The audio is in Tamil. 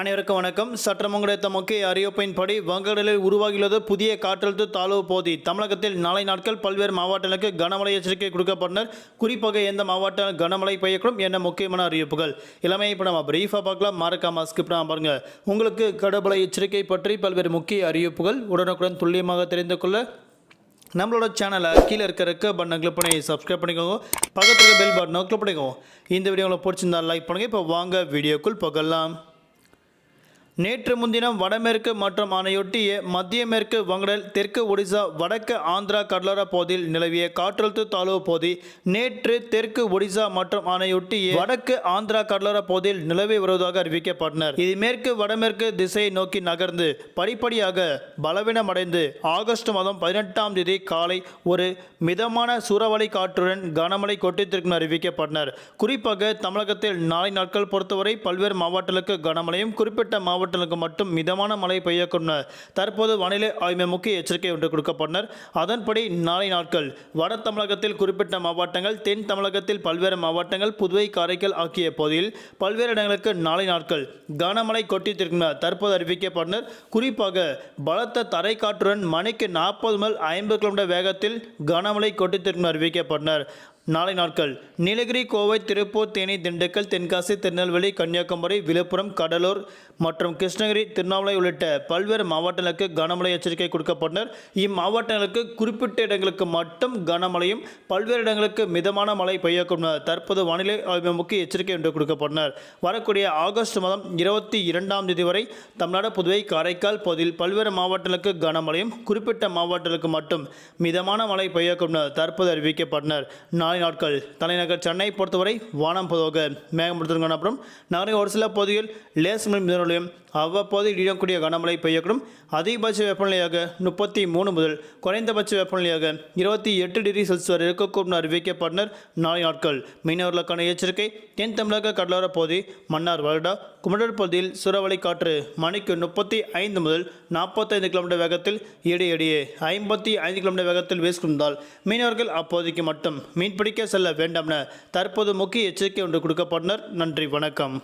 அனைவருக்கும் வணக்கம். சற்றம் கிடைத்த முக்கிய அறிவிப்பின்படி வங்கக்கடலில் உருவாகியுள்ளது புதிய காற்றழுத்த தாழ்வு போதி தமிழகத்தில் நாளை நாட்கள் பல்வேறு மாவட்டங்களுக்கு கனமழை எச்சரிக்கை கொடுக்கப்பட்டனர். குறிப்பாக எந்த மாவட்டம் கனமழை பெய்யக்கூடும் என்ன முக்கியமான அறிவிப்புகள். இளமையை இப்போ நம்ம பிரீஃபாக பார்க்கலாம். மறக்காம ஸ்கிப் பாருங்க. உங்களுக்கு கடமழை எச்சரிக்கை பற்றி பல்வேறு முக்கிய அறிவிப்புகள் உடனுக்குடன் துல்லியமாக தெரிந்து கொள்ள நம்மளோட சேனலை கீழே இருக்க ரெக்க பட்டனை கிளிக் பண்ணி சப்ஸ்கிரைப் பண்ணிக்கோங்க. பக்கத்தில் பெல் பட்டனை கிளிக் பண்ணிக்கோங்க. இந்த வீடியோ உங்களுக்கு பிடிச்சிருந்தா லைக் பண்ணுங்கள் இப்போ வாங்க வீடியோக்குள் போகலாம். நேற்று முன்தினம் வடமேற்கு மற்றும் அதனையொட்டிய மத்திய மேற்கு வங்கடல் தெற்கு ஒடிசா வடக்கு ஆந்திரா கடலோர பகுதியில் நிலவிய காற்றழுத்த தாழ்வு பகுதி நேற்று தெற்கு ஒடிசா மற்றும் அதனையொட்டிய வடக்கு ஆந்திரா கடலோர பகுதியில் நிலவி வருவதாக அறிவிக்கப்பட்டனர். இது மேற்கு வடமேற்கு திசையை நோக்கி நகர்ந்து படிப்படியாக பலவீனமடைந்து ஆகஸ்ட் மாதம் பதினெட்டாம் தேதி காலை ஒரு மிதமான சூறாவளி காற்றுடன் கனமழை கொட்டித்திருக்கும் அறிவிக்கப்பட்டனர். குறிப்பாக தமிழகத்தில் நாளை நாட்கள் பொறுத்தவரை பல்வேறு மாவட்டங்களுக்கு கனமழையும் குறிப்பிட்ட மாவட்ட மாவட்டங்களுக்கு மட்டும் மிதமான மழை பெய்யக்கூடும். தற்போது வானிலை ஆய்வு முக்கிய எச்சரிக்கை ஒன்று கொடுக்கப்பட்டனர். அதன்படி நாளை நாட்கள் வட தமிழகத்தில் குறிப்பிட்ட மாவட்டங்கள் தென் தமிழகத்தில் பல்வேறு மாவட்டங்கள் புதுவை காரைக்கால் ஆகிய பகுதியில் பல்வேறு இடங்களுக்கு நாளை நாட்கள் கனமழை கொட்டித்திருக்கும் தற்போது அறிவிக்கப்பட்டனர். குறிப்பாக பலத்த தரைக்காற்றுடன் மணிக்கு நாற்பது முதல் ஐம்பது கிலோமீட்டர் வேகத்தில் கனமழை கொட்டித்திருக்கும் அறிவிக்கப்பட்டனர். நாளை நாட்கள். நீலகிரி கோவை திருப்பூர் தேனி திண்டுக்கல் தென்காசி திருநெல்வேலி கன்னியாகுமரி விழுப்புரம் கடலூர் மற்றும் கிருஷ்ணகிரி திருவண்ணாமலை உள்ளிட்ட பல்வேறு மாவட்டங்களுக்கு கனமழை எச்சரிக்கை கொடுக்கப்பட்டனர். இம்மாவட்டங்களுக்கு குறிப்பிட்ட இடங்களுக்கு மட்டும் கனமழையும் பல்வேறு இடங்களுக்கு மிதமான மழை பெய்யக்கூடும் தற்போது வானிலை ஆய்வு முக்கிய எச்சரிக்கை என்று கொடுக்கப்பட்டனர். வரக்கூடிய ஆகஸ்ட் மாதம் இருபத்தி இரண்டாம் தேதி வரை தமிழ்நாடு புதுவை காரைக்கால் பகுதியில் பல்வேறு மாவட்டங்களுக்கு கனமழையும் குறிப்பிட்ட மாவட்டங்களுக்கு மட்டும் மிதமான மழை பெய்யக்கூடும் தற்போது அறிவிக்கப்பட்டனர். நாளை நாட்கள். தலைநகர் சென்னை பொறுத்தவரை வானம் பொதுவாக மேகமூட்டத்துடன் காணப்படும். நகரின் ஒரு சில பகுதியில் லேசு மிதனொலியும் அவ்வப்போது இடியக்கூடிய கனமழை பெய்யக்கூடும். அதிகபட்ச வெப்பநிலையாக முப்பத்தி மூணு முதல் குறைந்தபட்ச வெப்பநிலையாக இருபத்தி எட்டு டிகிரி செல்சியஸ் வரை இருக்கக்கூடும் அறிவிக்கப்பட்டனர் நாளை நாட்கள். மீனவர்களுக்கான எச்சரிக்கை தென் தமிழக கடலோர பகுதி மன்னார் வருடா குமடர் பகுதியில் சூறாவளி காற்று மணிக்கு முப்பத்தி ஐந்து முதல் நாற்பத்தைந்து கிலோமீட்டர் வேகத்தில் இடையிடையே ஐம்பத்தி ஐந்து கிலோமீட்டர் வேகத்தில் வீசுகின்றால் மீனவர்கள் அப்போதைக்கு மட்டும் மீன்பிடிக்க செல்ல வேண்டாம் என தற்போது முக்கிய எச்சரிக்கை ஒன்று கொடுக்கப்பட்டனர். நன்றி வணக்கம்.